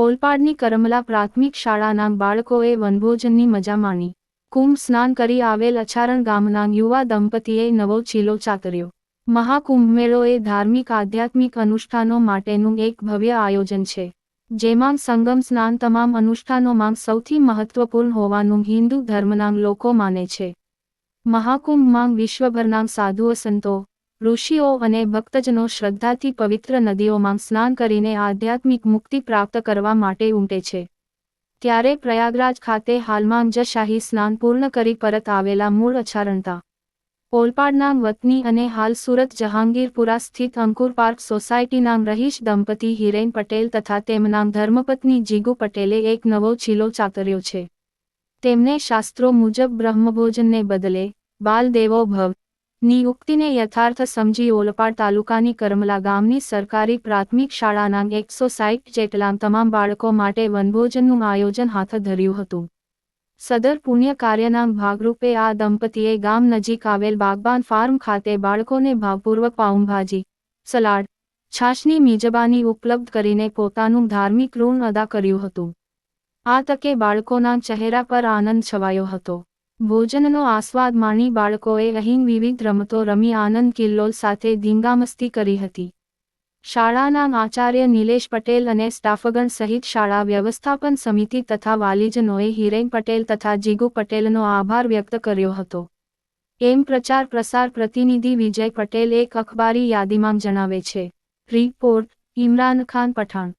ઓલપાડની કરમલા પ્રાથમિક શાળાના બાળકોએ વનભોજનની મજા માણી. કુંભ સ્નાન કરી આવેલ અછારણ ગામના યુવા દંપતીએ નવો ચીલો ચાતર્યો. મહાકુંભ મેળો એ ધાર્મિક આધ્યાત્મિક અનુષ્ઠાનો માટેનું એક ભવ્ય આયોજન છે. જેમાં સંગમ સ્નાન તમામ અનુષ્ઠાનોમાં સૌથી મહત્વપૂર્ણ હોવાનું હિન્દુ ધર્મના લોકો માને છે. મહાકુંભમાં વિશ્વભરના સાધુઓ, સંતો ઋષિઓ અને ભક્તજનો શ્રદ્ધાથી પવિત્ર નદીઓમાં સ્નાન કરીને આધ્યાત્મિક મુક્તિ પ્રાપ્ત કરવા માટે ઉમટે છે. ત્યારે પ્રયાગરાજ ખાતે હાલમાં અંજશાહી સ્નાન પૂર્ણ કરી પરત આવેલા મૂળ અછારણતા. ઓલપાડના વતની અને હાલ સુરત જહાંગીરપુરા સ્થિત અંકુર પાર્ક સોસાયટીના રહીશ દંપતી હિરેન પટેલ તથા તેમના ધર્મપત્ની જીગુ પટેલે એક નવો ચીલો ચાતર્યો છે. તેમને શાસ્ત્રો મુજબ બ્રહ્મભોજનને બદલે બાલદેવો ભવ ની ઉક્તિને યથાર્થ સમજી ઓલપાડ તાલુકાની કરમલા ગામની સરકારી પ્રાથમિક શાળાના એકસો સાઠ જેટલા તમામ બાળકો માટે વનભોજનનું આયોજન હાથ ધર્યું હતું. સદર પુણ્ય કાર્યના ભાગરૂપે આ દંપતીએ ગામ નજીક આવેલ બાગબાન ફાર્મ ખાતે બાળકોને ભાવપૂર્વક પાઉંભાજી, સલાડ, છાશની મિજબાની ઉપલબ્ધ કરીને પોતાનું ધાર્મિક ઋણ અદા કર્યું હતું. આ તકે બાળકોના ચહેરા પર આનંદ છવાયો હતો. ભોજનનો આસ્વાદ માણી બાળકોએ અહીં વિવિધ રમતો રમી આનંદ કિલ્લોલ સાથે ધીંગામસ્તી કરી હતી. શાળાના આચાર્ય નિલેશ પટેલ અને સ્ટાફગણ સહિત શાળા વ્યવસ્થાપન સમિતિ તથા વાલીજનોએ હિરેન પટેલ તથા જીગુ પટેલનો આભાર વ્યક્ત કર્યો હતો. એમ પ્રચાર પ્રસાર પ્રતિનિધિ વિજય પટેલ એક અખબારી યાદીમાં જણાવે છે. રિપોર્ટ, ઇમરાન ખાન પઠાણ.